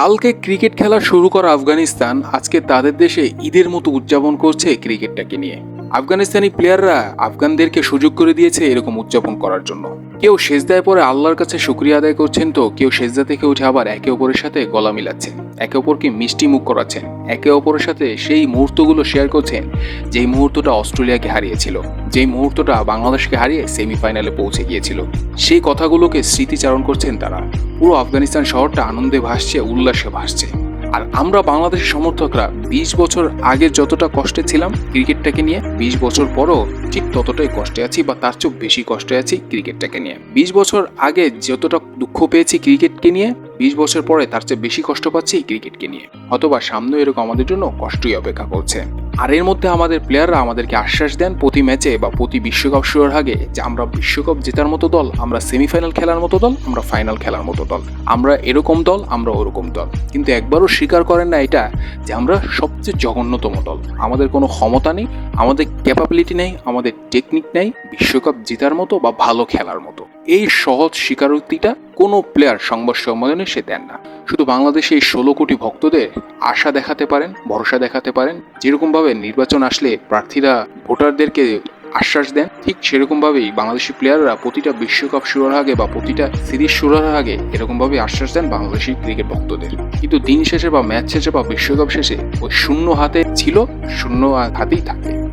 কালকে ক্রিকেট খেলা শুরু করা আফগানিস্তান আজকে তাদের দেশে ঈদের মতো উদযাপন করছে ক্রিকেটটাকে নিয়ে। আফগানিস্তানি প্লেয়াররা আফগানদেরকে সুযোগ করে দিয়েছে এরকম উদযাপন করার জন্য। কেউ সেজদায় পরে আল্লাহর কাছে শুক্রিয়া আদায় করছেন তো, কেউ সেজদা থেকে উঠে আবার একে অপরের সাথে গলা মিলাচ্ছেন, একে অপরকে মিষ্টি মুখ করাচ্ছেন, একে অপরের সাথে সেই মুহূর্তগুলো শেয়ার করছেন যেই মুহূর্তটা অস্ট্রেলিয়াকে হারিয়েছিল, যেই মুহূর্তটা বাংলাদেশকে হারিয়ে সেমিফাইনালে পৌঁছে গিয়েছিল। সেই কথাগুলোকে স্মৃতিচারণ করছেন তারা। পুরো আফগানিস্তান শহরটা আনন্দে ভাসছে, উল্লাসে ভাসছে। আর আমরা বাংলাদেশের সমর্থকরা বিশ বছর আগে যতটা কষ্টে ছিলাম ক্রিকেটটাকে নিয়ে, বিশ বছর পরও ঠিক ততটাই কষ্টে আছি বা তার চেয়েও বেশি কষ্টে আছি ক্রিকেটটাকে নিয়ে। বিশ বছর আগে যতটা দুঃখ পেয়েছি ক্রিকেটকে নিয়ে, বিশ বছর পরে তার চেয়ে বেশি কষ্ট পাচ্ছি ক্রিকেটকে নিয়ে। অথবা সামনে এরকম আমাদের জন্য কষ্টই অপেক্ষা করছে। আর এর মধ্যে আমাদের প্লেয়াররা আমাদেরকে আশ্বাস দেন প্রতি ম্যাচে বা প্রতি বিশ্বকাপ শুরুর আগে যে আমরা বিশ্বকাপ জেতার মতো দল, আমরা সেমিফাইনাল খেলার মতো দল, আমরা ফাইনাল খেলার মতো দল। আমরা এরকম দল, আমরা ওরকম দল। কিন্তু একবারও স্বীকার করেন না এটা যে আমরা সবচেয়ে জঘন্যতম দল। আমাদের কোনো ক্ষমতা নেই, আমাদের ক্যাপাবিলিটি নেই, আমাদের টেকনিক নেই বিশ্বকাপ জেতার মতো বা ভালো খেলার মতো। এই সহজ স্বীকারোক্তিটা কোনো প্লেয়ার সংবাদ সম্মেলনে সে দেন না। শুধু বাংলাদেশে এই ষোলো কোটি ভক্তদের আশা দেখাতে পারেন, ভরসা দেখাতে পারেন, যেরকমভাবে নির্বাচন আসলে প্রার্থীরা ভোটারদেরকে আশ্বাস দেন, ঠিক সেরকমভাবেই বাংলাদেশি প্লেয়াররা প্রতিটা বিশ্বকাপ শুরুর আগে বা প্রতিটা সিরিজ শুরুর আগে এরকমভাবে আশ্বাস দেন বাংলাদেশি ক্রিকেট ভক্তদের। কিন্তু দিন শেষে বা ম্যাচ শেষে বা বিশ্বকাপ শেষে ওই শূন্য হাতে ছিল, শূন্য হাতেই থাকে।